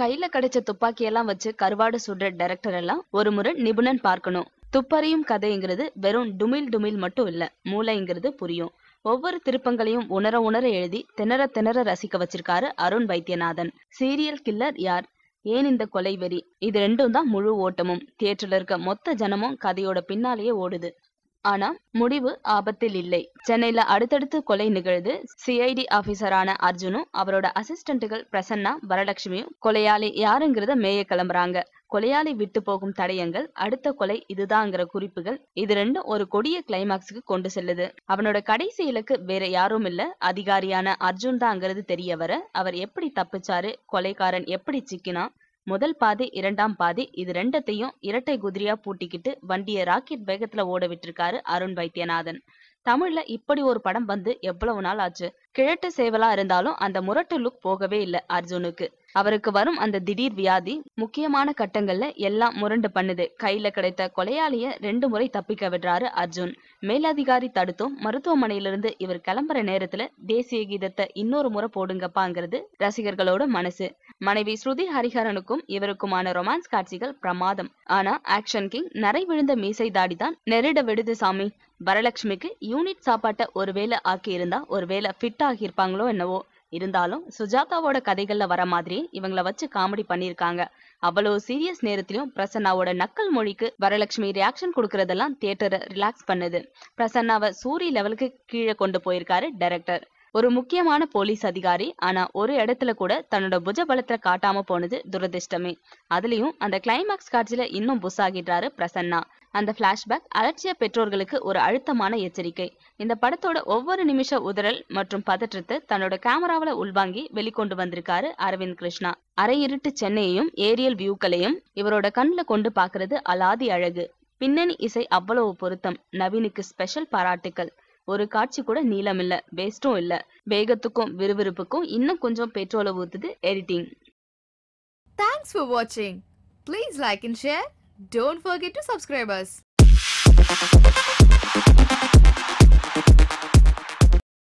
கையில கிடைச்ச துப்பாக்கியெல்லாம் வச்சு கருவாடு சுடுற டைரக்டர் எல்லாம் ஒரு முறை நிபுணன் பார்க்கணும். துப்பறியும் கதைங்கிறது வெறும் டுமில் டுமில் மட்டும் இல்ல மூளைங்கிறது புரியும். ஒவ்வொரு திருப்பங்களையும் உணர உணர எழுதி திணற திணற ரசிக்க வச்சிருக்காரு அருண் வைத்தியநாதன். சீரியல் கில்லர் யார்? ஏன் இந்த கொலை வெறி? இது ரெண்டும் தான் முழு ஓட்டமும். தியேட்டர்ல இருக்க மொத்த ஜனமும் கதையோட பின்னாலேயே ஓடுது. ஆனா முடிவு ஆபத்தில் இல்லை. சென்னையில அடுத்தடுத்து கொலை நிகழ்ந்து சிஐடி ஆபீசரான அர்ஜுனும் அவரோட அசிஸ்டன்ட்டுகள் பிரசன்னா வரலட்சுமியும் கொலையாளி யாருங்கிறத மேய கிளம்புறாங்க. கொலையாளி விட்டு போகும் தடயங்கள் அடுத்த கொலை இதுதாங்கிற குறிப்புகள் இது ரெண்டும் ஒரு கொடிய கிளைமாக்ஸுக்கு கொண்டு செல்லுது. அவனோட கடைசி இலக்கு வேற யாரும் இல்ல அதிகாரியான அர்ஜுன் தாங்கிறது தெரிய வர அவர் எப்படி தப்பிச்சாரு கொலைக்காரன் எப்படி சிக்கினா முதல் பாதி இரண்டாம் பாதி இது ரெண்டத்தையும் இரட்டை குதிரையா பூட்டிக்கிட்டு வண்டியை ராக்கெட் வேகத்துல ஓட விட்டிருக்காரு அருண் வைத்தியநாதன். தமிழ்ல இப்படி ஒரு படம் வந்து எவ்வளவு நாள் ஆச்சு? கிழட்டு சேவலா இருந்தாலும் அந்த முரட்டு லுக் போகவே இல்லை அர்ஜுனுக்கு. அவருக்கு வரும் அந்த திடீர் வியாதி முக்கியமான கட்டங்கள்ல எல்லாம் முரண்டு பண்ணுது. கையில கிடைத்த கொலையாளிய ரெண்டு முறை தப்பிக்க விடுறாரு அர்ஜுன். மேலதிகாரி தடுத்தும் மருத்துவமனையிலிருந்து இவர் கிளம்புற நேரத்துல தேசிய கீதத்தை இன்னொரு முறை போடுங்கப்பாங்கிறது ரசிகர்களோட மனசு. மனைவி ஸ்ருதி ஹரிஹரனுக்கும் இவருக்குமான ரொமான்ஸ் காட்சிகள் பிரமாதம். ஆனா ஆக்ஷன் கிங் நரை விழுந்த மீசை தாடி தான் நெருட விடுது சாமி. வரலட்சுமிக்கு யூனிட் சாப்பாட்டை ஒருவேளை ஆக்கி இருந்தா ஒருவேளை ஃபிட் ஆகியிருப்பாங்களோ என்னவோ. இருந்தாலும் சுஜாதாவோட கதைகள்ல வர மாதிரி இவங்கள வச்சு காமெடி பண்ணிருக்காங்க அவ்வளவு சீரியஸ் நேரத்திலும் பிரசன்னாவோட நக்கல் மொழிக்கு வரலட்சுமி ரியாக்ஷன் கொடுக்கறதெல்லாம் தியேட்டரை ரிலாக்ஸ் பண்ணுது. பிரசன்னாவை சூரிய லெவலுக்கு கீழே கொண்டு போயிருக்காரு டைரக்டர் ஒரு முக்கியமான போலீஸ் அதிகாரி ஆனா ஒரு இடத்துல கூட தன்னோட புஜ பலத்துல காட்டாம போனது துரதிர்ஷ்டமே. அதுலயும் அந்த கிளைமாக்ஸ் காட்சியில இன்னும் புஸ் ஆகிடுறாரு பிரசன்னா. அந்த பிளாஷ்பேக் அலட்சிய பெற்றோர்களுக்கு ஒரு அழுத்தமான எச்சரிக்கை. இந்த படத்தோட ஒவ்வொரு நிமிஷ உதறல் மற்றும் பதற்றத்தை தன்னோட கேமராவில உள்வாங்கி வெளிக்கொண்டு வந்திருக்காரு அரவிந்த் கிருஷ்ணா. அரை இருட்டு சென்னையையும் ஏரியல் வியூக்களையும் இவரோட கண்ணுல கொண்டு பாக்குறது அலாதி அழகு. பின்னணி இசை அவ்வளவு பொருத்தம். நவீனுக்கு ஸ்பெஷல் பாராட்டுக்கள். ஒரு காட்சி கூட நீளம் இல்ல வேஸ்டும் இல்ல வேகத்துக்கும் விறுவிறுப்புக்கும் இன்னும் கொஞ்சம் பெட்ரோலை ஊத்துது எடிட்டிங் தேங்க்ஸ் ஃபார் வாட்சிங் please like and share don't forget to subscribers